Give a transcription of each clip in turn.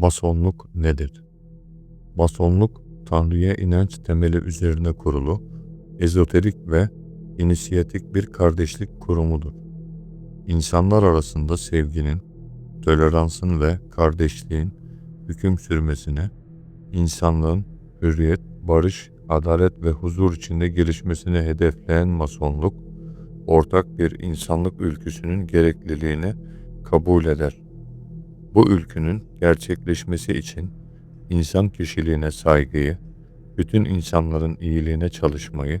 Masonluk nedir? Masonluk, Tanrı'ya inanç temeli üzerine kurulu, ezoterik ve inisiyatik bir kardeşlik kurumudur. İnsanlar arasında sevginin, toleransın ve kardeşliğin hüküm sürmesine, insanlığın hürriyet, barış, adalet ve huzur içinde gelişmesini hedefleyen masonluk, ortak bir insanlık ülküsünün gerekliliğini kabul eder. Bu ülkünün gerçekleşmesi için insan kişiliğine saygıyı, bütün insanların iyiliğine çalışmayı,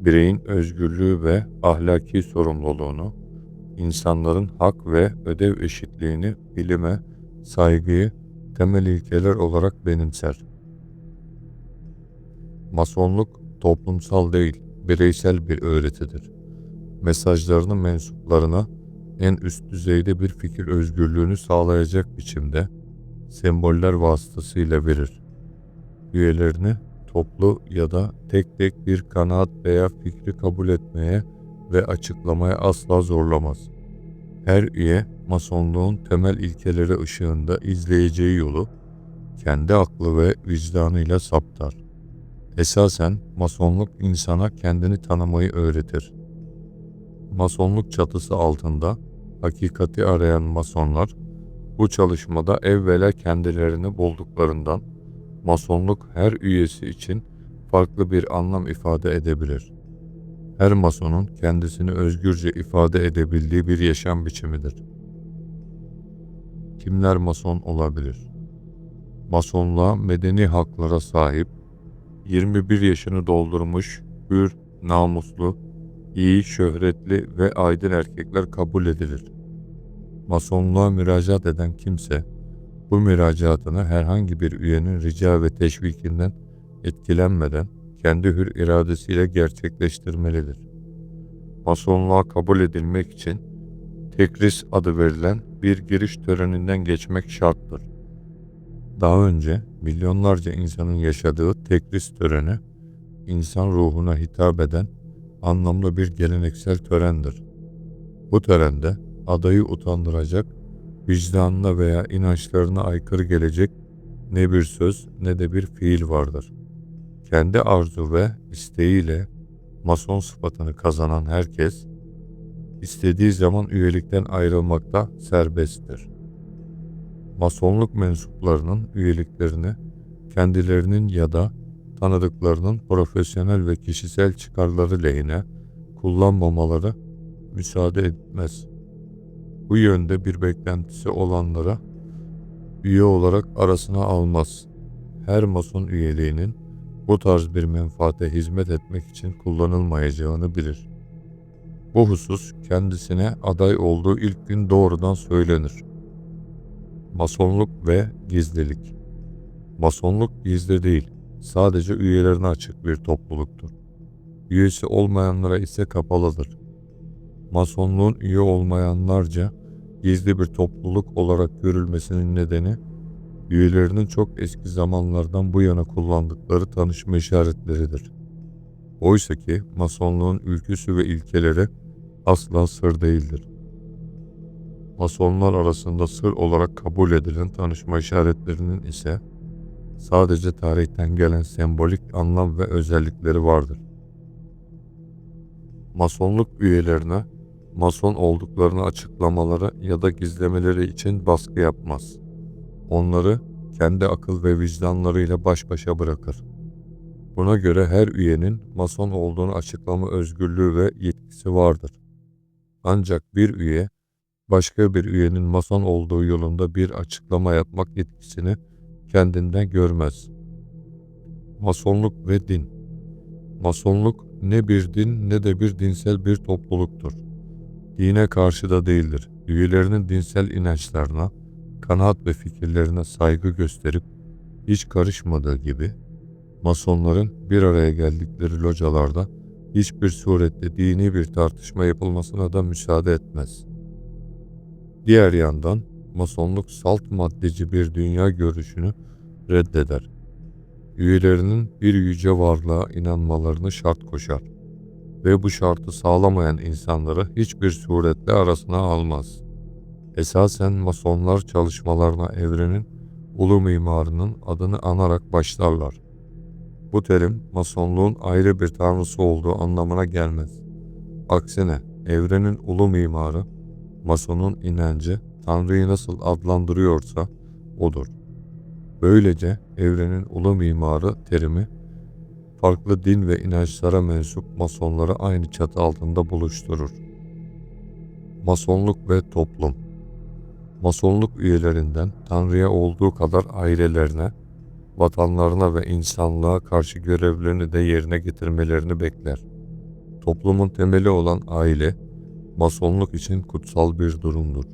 bireyin özgürlüğü ve ahlaki sorumluluğunu, insanların hak ve ödev eşitliğini bilime, saygıyı temel ilkeler olarak benimser. Masonluk toplumsal değil, bireysel bir öğretidir. Mesajlarını mensuplarına en üst düzeyde bir fikir özgürlüğünü sağlayacak biçimde semboller vasıtasıyla verir. Üyelerini toplu ya da tek tek bir kanaat veya fikri kabul etmeye ve açıklamaya asla zorlamaz. Her üye masonluğun temel ilkeleri ışığında izleyeceği yolu kendi aklı ve vicdanıyla saptar. Esasen masonluk insana kendini tanımayı öğretir. Masonluk çatısı altında hakikati arayan masonlar bu çalışmada evvela kendilerini bulduklarından masonluk her üyesi için farklı bir anlam ifade edebilir. Her masonun kendisini özgürce ifade edebildiği bir yaşam biçimidir. Kimler mason olabilir? Masonluğa medeni haklara sahip, 21 yaşını doldurmuş, hür, namuslu, iyi, şöhretli ve aydın erkekler kabul edilir. Masonluğa müracaat eden kimse, bu müracaatını herhangi bir üyenin rica ve teşvikinden etkilenmeden kendi hür iradesiyle gerçekleştirmelidir. Masonluğa kabul edilmek için tekris adı verilen bir giriş töreninden geçmek şarttır. Daha önce milyonlarca insanın yaşadığı tekris töreni, insan ruhuna hitap eden anlamlı bir geleneksel törendir. Bu törende adayı utandıracak, vicdanına veya inançlarına aykırı gelecek ne bir söz ne de bir fiil vardır. Kendi arzu ve isteğiyle mason sıfatını kazanan herkes, istediği zaman üyelikten ayrılmakta serbesttir. Masonluk mensuplarının üyeliklerini kendilerinin ya da tanıdıklarının profesyonel ve kişisel çıkarları lehine kullanmamaları müsaade etmez. Bu yönde bir beklentisi olanlara üye olarak arasına almaz. Her mason üyeliğinin bu tarz bir menfaate hizmet etmek için kullanılmayacağını bilir. Bu husus kendisine aday olduğu ilk gün doğrudan söylenir. Masonluk ve gizlilik Masonluk gizli değil, sadece üyelerine açık bir topluluktur. Üyesi olmayanlara ise kapalıdır. Masonluğun üye olmayanlarca gizli bir topluluk olarak görülmesinin nedeni üyelerinin çok eski zamanlardan bu yana kullandıkları tanışma işaretleridir. Oysa ki Masonluğun ülküsü ve ilkeleri asla sır değildir. Masonlar arasında sır olarak kabul edilen tanışma işaretlerinin ise sadece tarihten gelen sembolik anlam ve özellikleri vardır. Masonluk üyelerine mason olduklarını açıklamaları ya da gizlemeleri için baskı yapmaz. Onları kendi akıl ve vicdanlarıyla baş başa bırakır. Buna göre her üyenin mason olduğunu açıklama özgürlüğü ve yetkisi vardır. Ancak bir üye başka bir üyenin mason olduğu yolunda bir açıklama yapmak yetkisini kendinden görmez. Masonluk ve din Masonluk ne bir din ne de bir dinsel bir topluluktur. Dine karşı da değildir. Üyelerinin dinsel inançlarına, kanaat ve fikirlerine saygı gösterip hiç karışmadığı gibi Masonların bir araya geldikleri localarda hiçbir surette dini bir tartışma yapılmasına da müsaade etmez. Diğer yandan Masonluk salt maddeci bir dünya görüşünü reddeder. Üyelerinin bir yüce varlığa inanmalarını şart koşar ve bu şartı sağlamayan insanları hiçbir suretle arasına almaz. Esasen masonlar çalışmalarına evrenin ulu mimarının adını anarak başlarlar. Bu terim masonluğun ayrı bir tanrısı olduğu anlamına gelmez. Aksine evrenin ulu mimarı, masonun inancı tanrıyı nasıl adlandırıyorsa odur. Böylece evrenin ulu mimarı terimi farklı din ve inançlara mensup masonları aynı çatı altında buluşturur. Masonluk ve toplum Masonluk üyelerinden Tanrı'ya olduğu kadar ailelerine, vatanlarına ve insanlığa karşı görevlerini de yerine getirmelerini bekler. Toplumun temeli olan aile, masonluk için kutsal bir durumdur.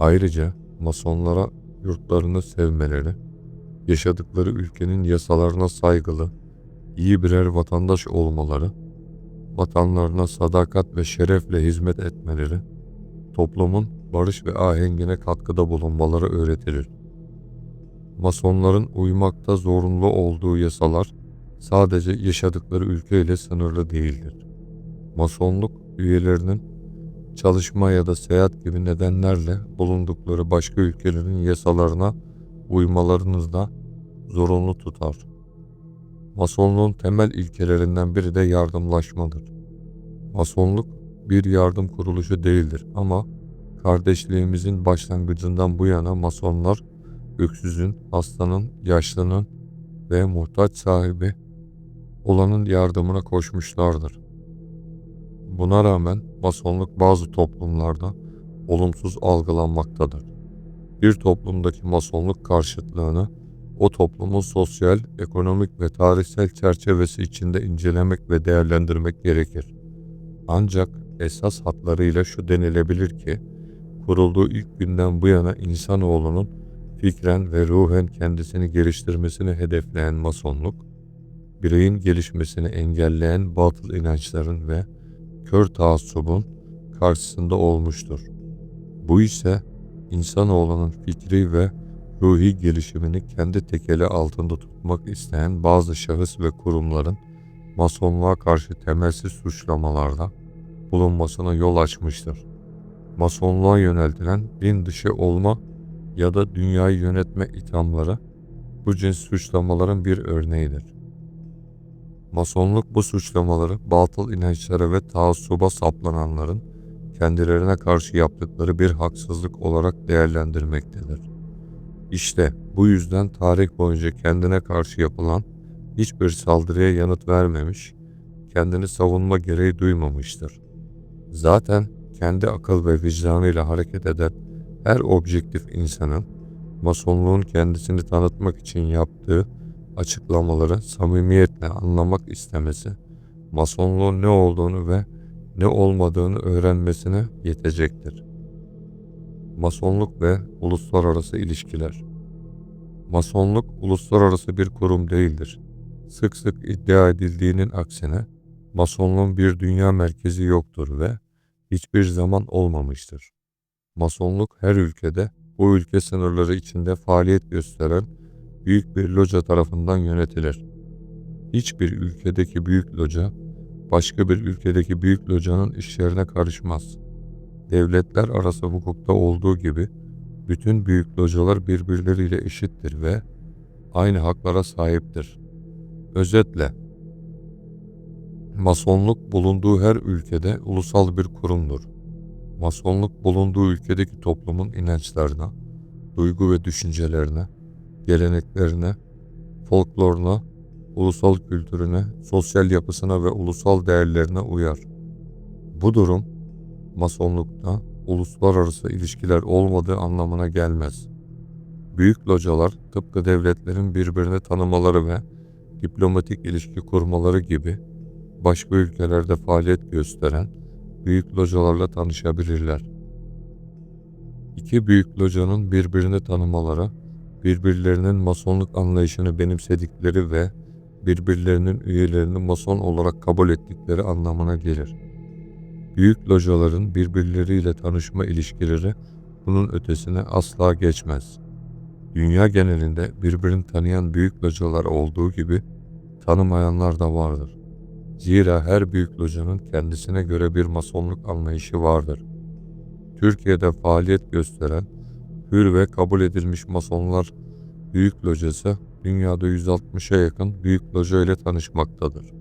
Ayrıca masonlara yurtlarını sevmeleri, yaşadıkları ülkenin yasalarına saygılı, iyi birer vatandaş olmaları, vatanlarına sadakat ve şerefle hizmet etmeleri, toplumun barış ve ahengine katkıda bulunmaları öğretilir. Masonların uymakta zorunlu olduğu yasalar sadece yaşadıkları ülke ile sınırlı değildir. Masonluk üyelerinin çalışma ya da seyahat gibi nedenlerle bulundukları başka ülkelerin yasalarına uymalarını da zorunlu tutar. Masonluğun temel ilkelerinden biri de yardımlaşmadır. Masonluk bir yardım kuruluşu değildir ama kardeşliğimizin başlangıcından bu yana masonlar öksüzün, hastanın, yaşlının ve muhtaç sahibi olanın yardımına koşmuşlardır. Buna rağmen masonluk bazı toplumlarda olumsuz algılanmaktadır. Bir toplumdaki masonluk karşıtlığını o toplumun sosyal, ekonomik ve tarihsel çerçevesi içinde incelemek ve değerlendirmek gerekir. Ancak esas hatlarıyla şu denilebilir ki, kurulduğu ilk günden bu yana insanoğlunun fikren ve ruhen kendisini geliştirmesini hedefleyen masonluk, bireyin gelişmesini engelleyen batıl inançların ve kör taassubun karşısında olmuştur. Bu ise insanoğlunun fikri ve ruhi gelişimini kendi tekeli altında tutmak isteyen bazı şahıs ve kurumların masonluğa karşı temelsiz suçlamalarda bulunmasına yol açmıştır. Masonluğa yöneltilen din dışı olma ya da dünyayı yönetme ithamları bu cins suçlamaların bir örneğidir. Masonluk bu suçlamaları batıl inançlara ve taassuba saplananların kendilerine karşı yaptıkları bir haksızlık olarak değerlendirmektedir. İşte bu yüzden tarih boyunca kendine karşı yapılan hiçbir saldırıya yanıt vermemiş, kendini savunma gereği duymamıştır. Zaten kendi akıl ve vicdanıyla hareket eden her objektif insanın masonluğun kendisini tanıtmak için yaptığı açıklamaları samimiyetle anlamak istemesi, masonluğun ne olduğunu ve ne olmadığını öğrenmesine yetecektir. Masonluk ve uluslararası ilişkiler Masonluk uluslararası bir kurum değildir. Sık sık iddia edildiğinin aksine Masonluğun bir dünya merkezi yoktur ve hiçbir zaman olmamıştır. Masonluk her ülkede bu ülke sınırları içinde faaliyet gösteren büyük bir loca tarafından yönetilir. Hiçbir ülkedeki büyük loca başka bir ülkedeki büyük locanın işlerine karışmaz. Devletler arası hukukta olduğu gibi bütün büyük localar birbirleriyle eşittir ve aynı haklara sahiptir. Özetle, Masonluk bulunduğu her ülkede ulusal bir kurumdur. Masonluk bulunduğu ülkedeki toplumun inançlarına, duygu ve düşüncelerine, geleneklerine, folkloruna, ulusal kültürüne, sosyal yapısına ve ulusal değerlerine uyar. Bu durum masonlukta uluslararası ilişkiler olmadığı anlamına gelmez. Büyük localar tıpkı devletlerin birbirini tanımaları ve diplomatik ilişki kurmaları gibi başka ülkelerde faaliyet gösteren büyük localarla tanışabilirler. İki büyük locanın birbirini tanımaları, birbirlerinin masonluk anlayışını benimsedikleri ve birbirlerinin üyelerini mason olarak kabul ettikleri anlamına gelir. Büyük locaların birbirleriyle tanışma ilişkileri bunun ötesine asla geçmez. Dünya genelinde birbirini tanıyan büyük localar olduğu gibi tanımayanlar da vardır. Zira her büyük locanın kendisine göre bir masonluk anlayışı vardır. Türkiye'de faaliyet gösteren hür ve kabul edilmiş masonlar Büyük Loca ise dünyada 160'a yakın büyük loca ile tanışmaktadır.